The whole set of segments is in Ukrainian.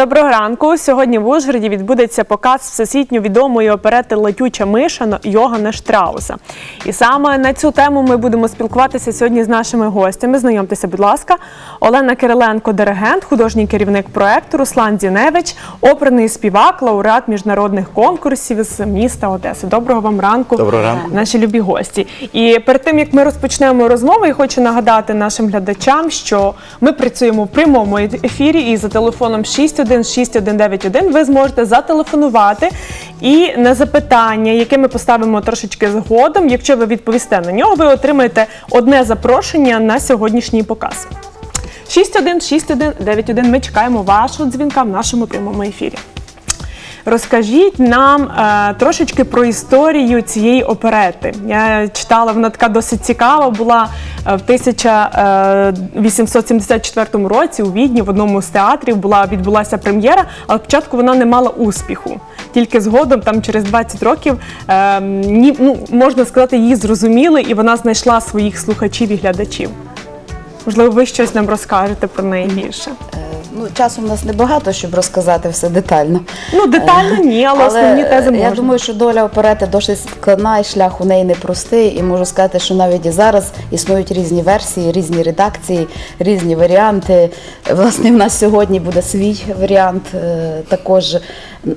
Доброго ранку. Сьогодні в Ужгороді відбудеться показ всесвітньо відомої оперети Летюча миша Йогана Штрауса. І саме на цю тему ми будемо спілкуватися сьогодні з нашими гостями. Знайомтеся, будь ласка, Олена Кириленко, диригент, художній керівник проекту, Руслан Діневич, оперний співак, лауреат міжнародних конкурсів з міста Одеси. Доброго вам ранку, Доброго ранку. наші любі гості. І перед тим як ми розпочнемо розмову, я хочу нагадати нашим глядачам, що ми працюємо в прямому ефірі і за телефоном 616191 ви зможете зателефонувати і на запитання, яке ми поставимо трошечки згодом. Якщо ви відповісте на нього, ви отримаєте одне запрошення на сьогоднішній показ. 616191. Ми чекаємо вашого дзвінка в нашому прямому ефірі. Розкажіть нам е, трошечки про історію цієї оперети. Я читала, вона така досить цікава була е, в 1874 році у Відні в одному з театрів була відбулася прем'єра, але спочатку вона не мала успіху. Тільки згодом, там через 20 років, е, ні, ну, можна сказати, її зрозуміли, і вона знайшла своїх слухачів і глядачів. Можливо, ви щось нам розкажете про неї більше. Ну, часу в нас небагато, щоб розказати все детально. Ну, детально ні, але, основні тези можна. я думаю, що доля оперети досить складна і шлях у неї непростий. І можу сказати, що навіть і зараз існують різні версії, різні редакції, різні варіанти. Власне, в нас сьогодні буде свій варіант. е, Також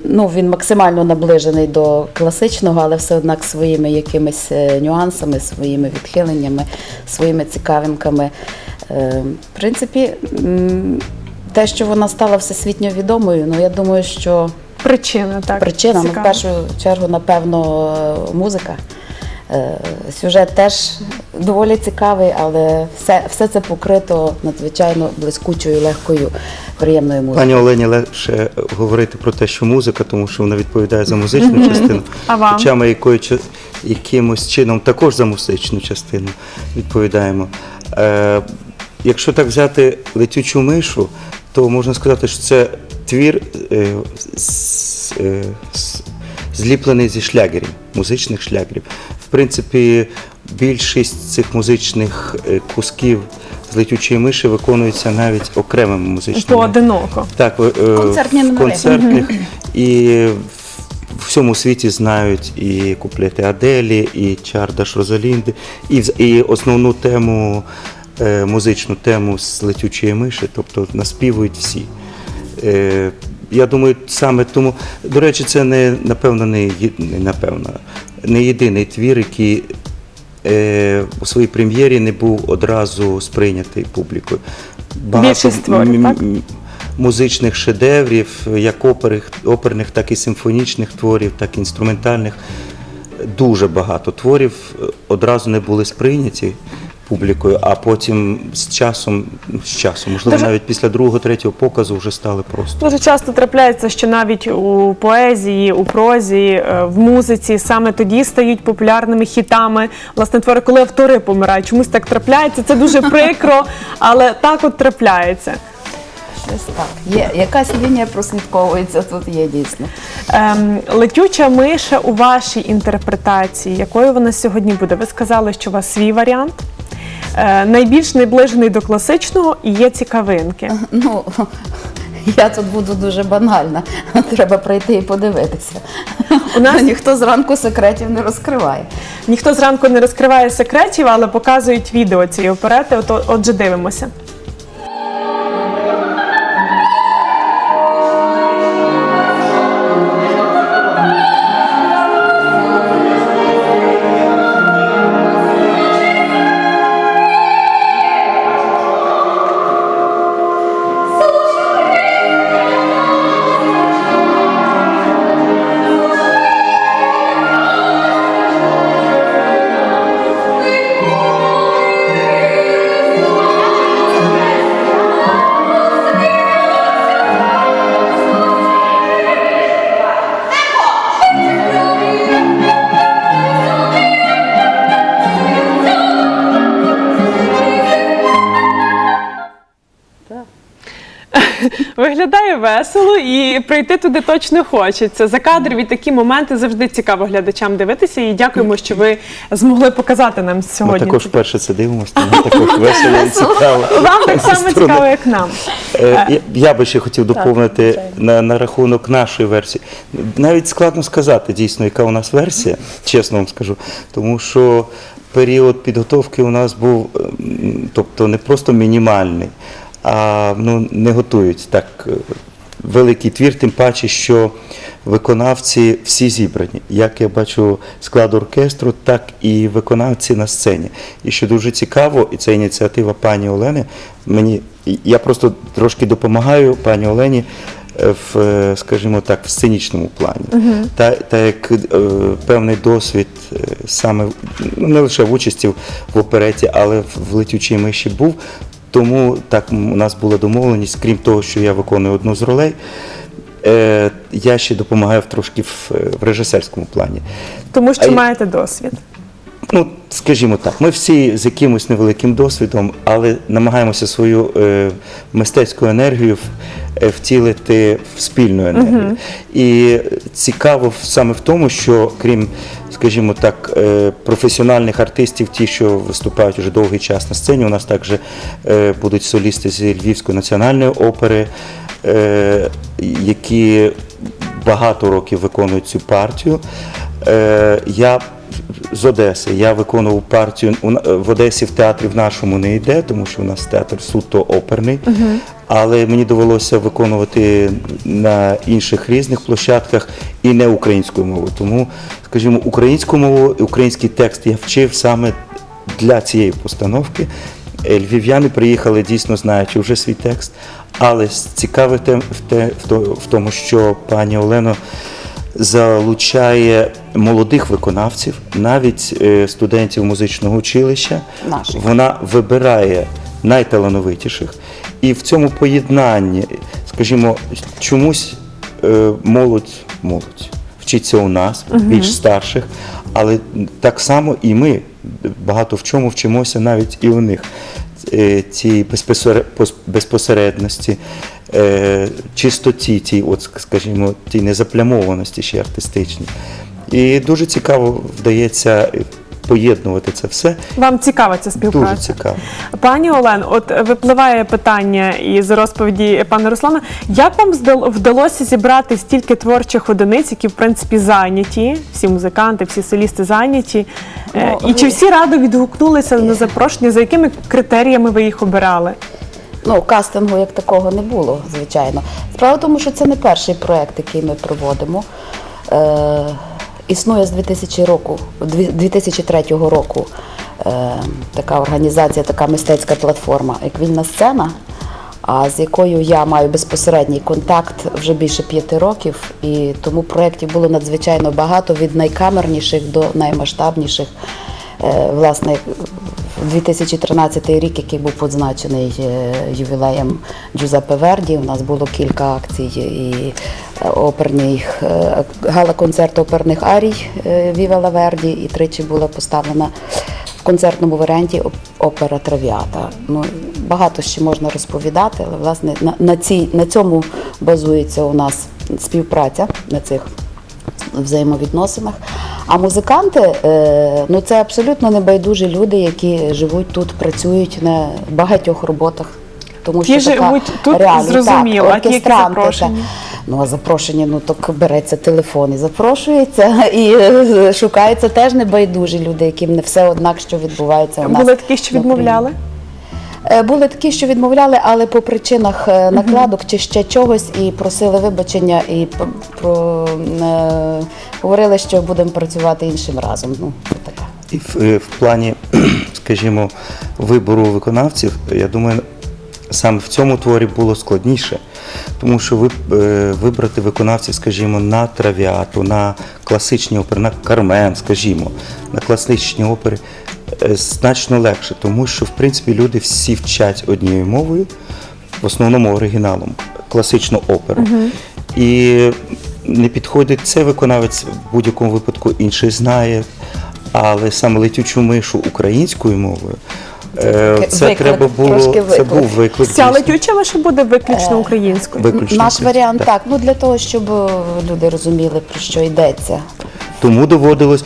ну, він максимально наближений до класичного, але все однак своїми якимись е, нюансами, своїми відхиленнями, своїми цікавинками. Е, В принципі, те, що вона стала всесвітньо відомою, ну я думаю, що Причина, так. причина, ну, в першу чергу, напевно, музика. Е, Сюжет теж доволі цікавий, але все, все це покрито надзвичайно блискучою, легкою, приємною музикою. Пані Олені легше говорити про те, що музика, тому що вона відповідає за музичну частину. Хоча ми якою, якимось чином також за музичну частину відповідаємо. Е, якщо так взяти летючу мишу, то можна сказати, що це твір е, з- е, з- зліплений зі шлягерів, музичних шлягерів. В принципі, більшість цих музичних е, кусків з летючої миші виконується навіть окремими музичними Поодиноко. так, е, Концертні в концертних і в всьому світі знають і куплети Аделі, і Чардаш Розалінди, і, і основну тему, музичну тему з летючої миші, тобто наспівують всі. Е, я думаю, саме тому, до речі, це не напевно не, не напевно, не єдиний твір, який е, у своїй прем'єрі не був одразу сприйнятий публікою. Більшість творів, так? музичних шедеврів, як оперних, оперних, так і симфонічних творів, так і інструментальних. Дуже багато творів е, одразу не були сприйняті публікою, а потім з часом, ну, з часом, можливо, Дуже- навіть після другого, третього показу вже стали просто. Дуже часто трапляється, що навіть у поезії, у прозі, е, в музиці саме тоді стають популярними хітами. Власне, твори, коли автори помирають. Чомусь так трапляється. Це дуже прикро, але так от трапляється. Щось так. Є, якась лінія прослідковується тут є дійсно. Ем, летюча миша у вашій інтерпретації, якою вона сьогодні буде? Ви сказали, що у вас свій варіант. Е, найбільш наближений до класичного і є цікавинки. Ну, я тут буду дуже банальна. Треба прийти і подивитися. У нас- ніхто зранку секретів не розкриває. Ніхто зранку не розкриває секретів, але показують відео цієї оперети. От, отже, дивимося. Виглядає весело і прийти туди точно хочеться. За кадрові такі моменти завжди цікаво глядачам дивитися. І дякуємо, що ви змогли показати нам сьогодні. Ми також вперше це дивимося, тому також весело і цікаво. Вам так само цікаво, як нам. Е, Я, я би ще хотів доповнити на, на рахунок нашої версії. Навіть складно сказати дійсно, яка у нас версія, чесно вам скажу, тому що період підготовки у нас був, ем, тобто не просто мінімальний, а ну, не готують так е, великий твір, тим паче, що виконавці всі зібрані. Як я бачу склад оркестру, так і виконавці на сцені. І що дуже цікаво, і це ініціатива пані Олени. Мені я просто трошки допомагаю пані Олені. е, В, е, скажімо так, в сценічному плані, та, та як е, певний досвід саме ну, не лише в участі в опереті, але в летючій миші був. Тому так у нас була домовленість, крім того, що я виконую одну з ролей, е, я ще допомагаю трошки в, е, в режисерському плані. Тому що А маєте досвід. Ну, скажімо так, ми всі з якимось невеликим досвідом, але намагаємося свою е, мистецьку енергію е, втілити в спільну енергію. І цікаво саме в тому, що крім, скажімо так, е, професіональних артистів, ті, що виступають вже довгий час на сцені, у нас також е, будуть солісти з Львівської національної опери, е, які багато років виконують цю партію. Я з Одеси. Я виконував партію в Одесі в театрі в нашому не йде, тому що у нас театр суто оперний. Але мені довелося виконувати на інших різних площадках і не українською мовою. Тому, скажімо, українську мову, український текст я вчив саме для цієї постановки. Е, Львів'яни приїхали дійсно знаючи вже свій текст. Але цікаве в тому, що пані Олено залучає молодих виконавців, навіть е, студентів музичного училища. Наших. Вона вибирає найталановитіших. І в цьому поєднанні, скажімо, чомусь е, молодь, молодь вчиться у нас, більш старших, але так само і ми багато в чому вчимося навіть і у них. Е, Ці безпосере- безпосередності, е, чистоті, тій, от, скажімо, тій незаплямованості ще артистичній. І дуже цікаво вдається поєднувати це все. Вам цікава ця співпраця? Дуже цікаво. Пані Олен, от випливає питання із розповіді пана Руслана. Як вам вдалося зібрати стільки творчих одиниць, які в принципі зайняті, всі музиканти, всі солісти зайняті? Е, Ну, І чи всі радо відгукнулися на запрошення? За якими критеріями ви їх обирали? Ну, кастингу як такого не було, звичайно. Справа в тому, що це не перший проєкт, який ми проводимо. Е, існує з 2000 року, 2003 року е, така організація, така мистецька платформа, як вільна сцена, а з якою я маю безпосередній контакт вже більше п'яти років. І тому проєктів було надзвичайно багато від найкамерніших до наймасштабніших. Е, Власне, 2013 рік, який був позначений е, ювілеєм Джузеппе Верді, у нас було кілька акцій і е, оперних е, гала-концерт оперних арій е, Віва ла Верді, і тричі була поставлена в концертному варіанті опера Травіата. Ну, багато ще можна розповідати, але власне на, на, цій, на цьому базується у нас співпраця на цих взаємовідносинах. А музиканти е, ну це абсолютно небайдужі люди, які живуть тут, працюють на багатьох роботах. Тому Ті що така живуть тут, реалія. зрозуміло, так, а ті, які запрошені? Ну а запрошені, ну так береться телефон і запрошується, і е, шукаються теж небайдужі люди, яким не все однак, що відбувається у нас. Були такі, що відмовляли? Е, Були такі, що відмовляли, але по причинах е, накладок чи ще чогось, і просили вибачення, і про, е, говорили, що будемо працювати іншим разом. Ну, таке. І в, в плані, скажімо, вибору виконавців, я думаю, саме в цьому творі було складніше, тому що ви, вибрати виконавців, скажімо, на травіату, на класичні опери, на Кармен, скажімо, на класичні опери значно легше, тому що в принципі люди всі вчать однією мовою, в основному оригіналом, класичну оперу. І не підходить цей виконавець в будь-якому випадку інший знає, але саме летючу мишу українською мовою Е, Це виклик, треба було. Це був виклик. Ця летюча ваша буде виключно українською. Виключно Наш варіант так. так. Ну для того, щоб е, люди розуміли, про що йдеться. Тому доводилось.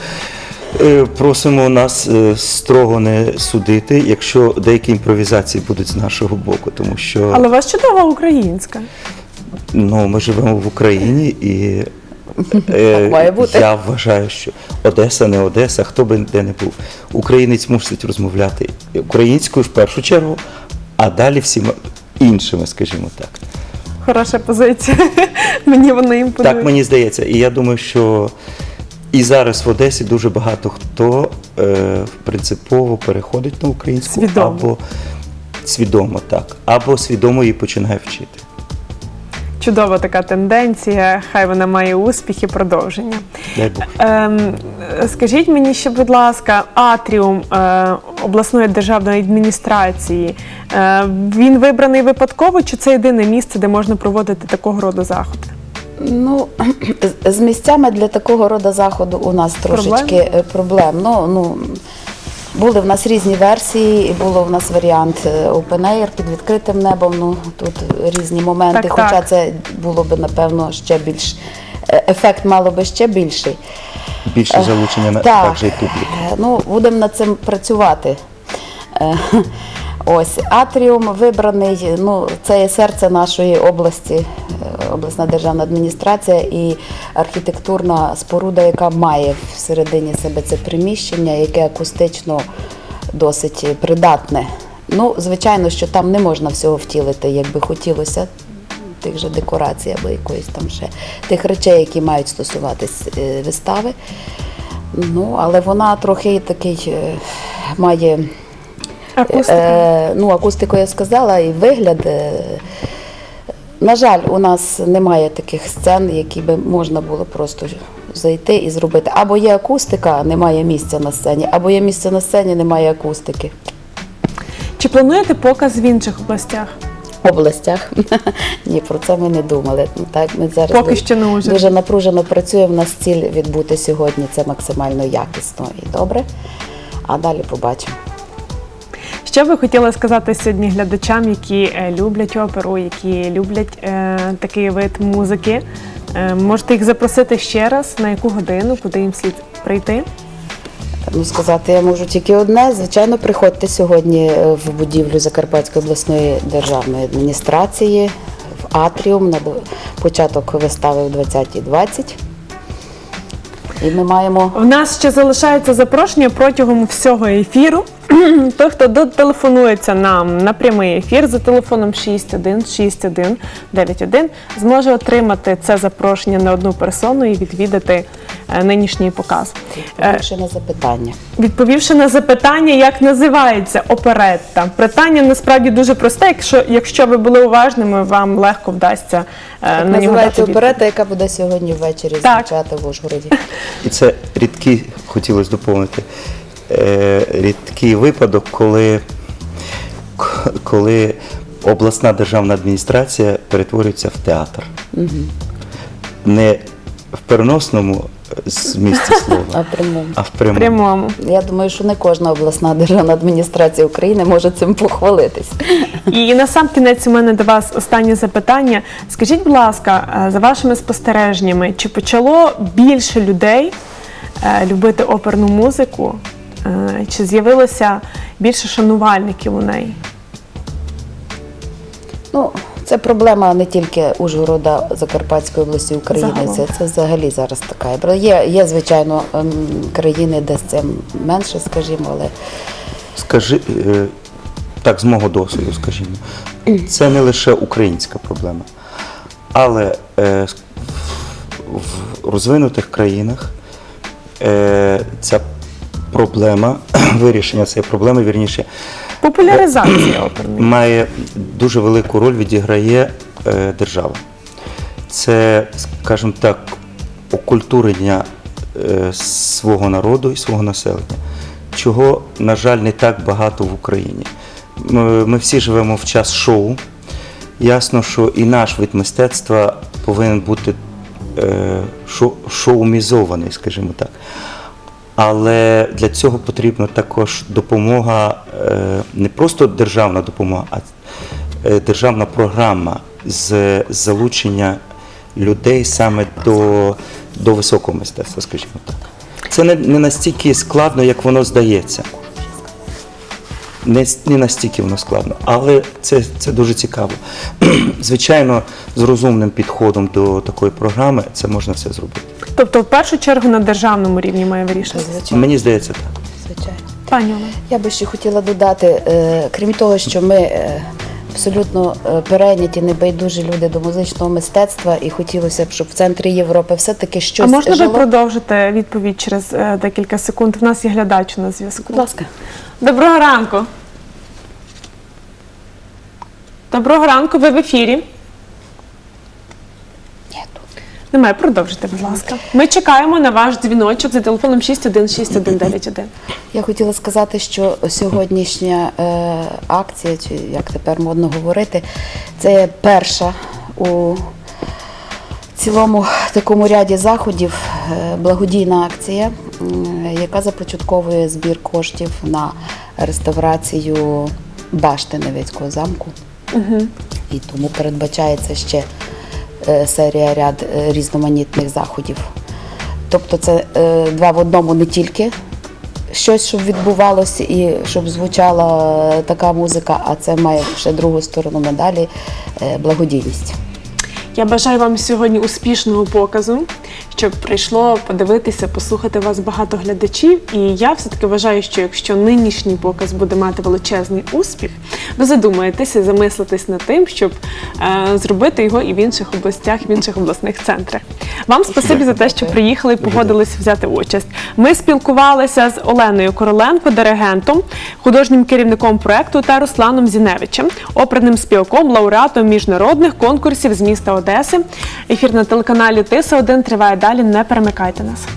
Е, Просимо нас е, строго не судити, якщо деякі імпровізації будуть з нашого боку, тому що Але у вас чудова українська. ну, ми живемо в Україні і е, має бути. я вважаю, що Одеса не Одеса, хто би де не був. Українець мусить розмовляти українською в першу чергу, а далі всіма іншими, скажімо так. Хороша позиція. Мені вона імпонує. Так мені здається. І я думаю, що і зараз в Одесі дуже багато хто е, принципово переходить на українську Свідомо. або свідомо так, або свідомо її починає вчити. Чудова така тенденція. Хай вона має успіх і продовження. Дай Бог. Ем, скажіть мені ще, будь ласка, атріум е, обласної державної адміністрації. Е, він вибраний випадково, чи це єдине місце, де можна проводити такого роду заходи? Ну, з- місцями для такого роду заходу у нас трошечки е, проблем. Ну, ну, були в нас різні версії, і було в нас варіант е, open air під відкритим небом. Ну, тут різні моменти, Так, хоча так. це було б, напевно, ще більш е, ефект мало би ще більший. Більше залучення на Так. також і публіки. Ну, будемо над цим працювати. Ось атріум вибраний. Ну, це є серце нашої області, е, обласна державна адміністрація і архітектурна споруда, яка має всередині себе це приміщення, яке акустично досить придатне. Ну, звичайно, що там не можна всього втілити, як би хотілося. Тих же декорацій або якоїсь там ще тих речей, які мають стосуватись е, вистави. Ну, але вона трохи такий е, має Акустика. е, ну, акустику я сказала, і вигляд. Е, на жаль, у нас немає таких сцен, які би можна було просто зайти і зробити. Або є акустика, немає місця на сцені, або є місце на сцені, немає акустики. Чи плануєте показ в інших областях? Областях. Ні, про це ми не думали. Ну, Так, ми зараз Поки дуже- що не Ужгород. дуже напружено працюємо. У нас ціль відбути сьогодні це максимально якісно і добре. А далі побачимо. Що ви хотіли сказати сьогодні глядачам, які е, люблять оперу, які люблять е, такий вид музики? Е, можете їх запросити ще раз, на яку годину, куди їм слід прийти? Ну, сказати я можу тільки одне. Звичайно, приходьте сьогодні е, в будівлю Закарпатської обласної державної адміністрації в Атріум на початок вистави в 20.20. І ми маємо В нас ще залишається запрошення протягом всього ефіру. Той, хто дотелефонується нам на прямий ефір за телефоном 616191, зможе отримати це запрошення на одну персону і відвідати е, нинішній показ. Е, відповівши на запитання. Відповівши на запитання, як називається оперетта, питання насправді дуже просте. Якщо, якщо ви були уважними, вам легко вдасться е, Так на нього називається дати оперета, яка буде сьогодні ввечері звучати в Ужгороді. І це рідкий, хотілося доповнити, е, рідкий випадок, коли, коли обласна державна адміністрація перетворюється в театр. Не в переносному е, змісті А в прямому. а в прямому. прямому. Я думаю, що не кожна обласна державна адміністрація України може цим похвалитись. І на сам кінець у мене до вас останнє запитання. Скажіть, будь ласка, е, за вашими спостереженнями, чи почало більше людей е, любити оперну музику? Е, Чи з'явилося більше шанувальників у неї? Ну, це проблема не тільки Ужгорода, Закарпатської області України. Загалом. Це, це взагалі зараз така. Є, є звичайно, ем, країни, де з цим менше, скажімо, але Скажи, е, так, з мого досвіду, скажімо, це не лише українська проблема, але е, в розвинутих країнах ця проблема, вирішення цієї проблеми, вірніше, Популяризація оперної. має дуже велику роль відіграє е, держава. Це, скажімо так, окультурення е, свого народу і свого населення, чого, на жаль, не так багато в Україні. Ми, ми всі живемо в час шоу. Ясно, що і наш вид мистецтва повинен бути е, шо, шоумізований, скажімо так. Але для цього потрібна також допомога е, не просто державна допомога, а е, державна програма з залучення людей саме до, до високого мистецтва, скажімо так. Це не, не настільки складно, як воно здається. Не, не настільки воно складно, але це, це дуже цікаво. Звичайно, з розумним підходом до такої програми це можна все зробити. Тобто, в першу чергу на державному рівні має вирішитися. Звичайно, Мені здається так. звичайно. Пані Олена. Я би ще хотіла додати, е, крім того, що ми е, абсолютно е, перейняті, небайдужі люди до музичного мистецтва, і хотілося б, щоб в центрі Європи все-таки щось А можна ви жило. продовжите відповідь через е, декілька секунд? В нас є глядач на зв'язку. Будь ласка. Доброго ранку. Доброго ранку, ви в ефірі. Немає, продовжуйте, будь ласка. Ми чекаємо на ваш дзвіночок за телефоном 6169191. Я хотіла сказати, що сьогоднішня е, акція, чи як тепер модно говорити, це перша у цілому такому ряді заходів е, благодійна акція, м, яка започатковує збір коштів на реставрацію башти Невецького замку. І тому передбачається ще е, серія ряд е, різноманітних заходів. Тобто це е, два в одному не тільки щось, щоб відбувалося і щоб звучала така музика, а це має ще другу сторону медалі е, благодійність. Я бажаю вам сьогодні успішного показу, щоб прийшло подивитися, послухати вас багато глядачів. І я все-таки вважаю, що якщо нинішній показ буде мати величезний успіх, ви задумаєтеся, замислитесь над тим, щоб е, зробити його і в інших областях, в інших обласних центрах. Вам спасибі за те, що приїхали і погодились взяти участь. Ми спілкувалися з Оленою Короленко, диригентом, художнім керівником проекту та Русланом Зіневичем, оперним співаком, лауреатом міжнародних конкурсів з міста Одеси. Ефір на телеканалі Тиса 1 триває далі. Не перемикайте нас.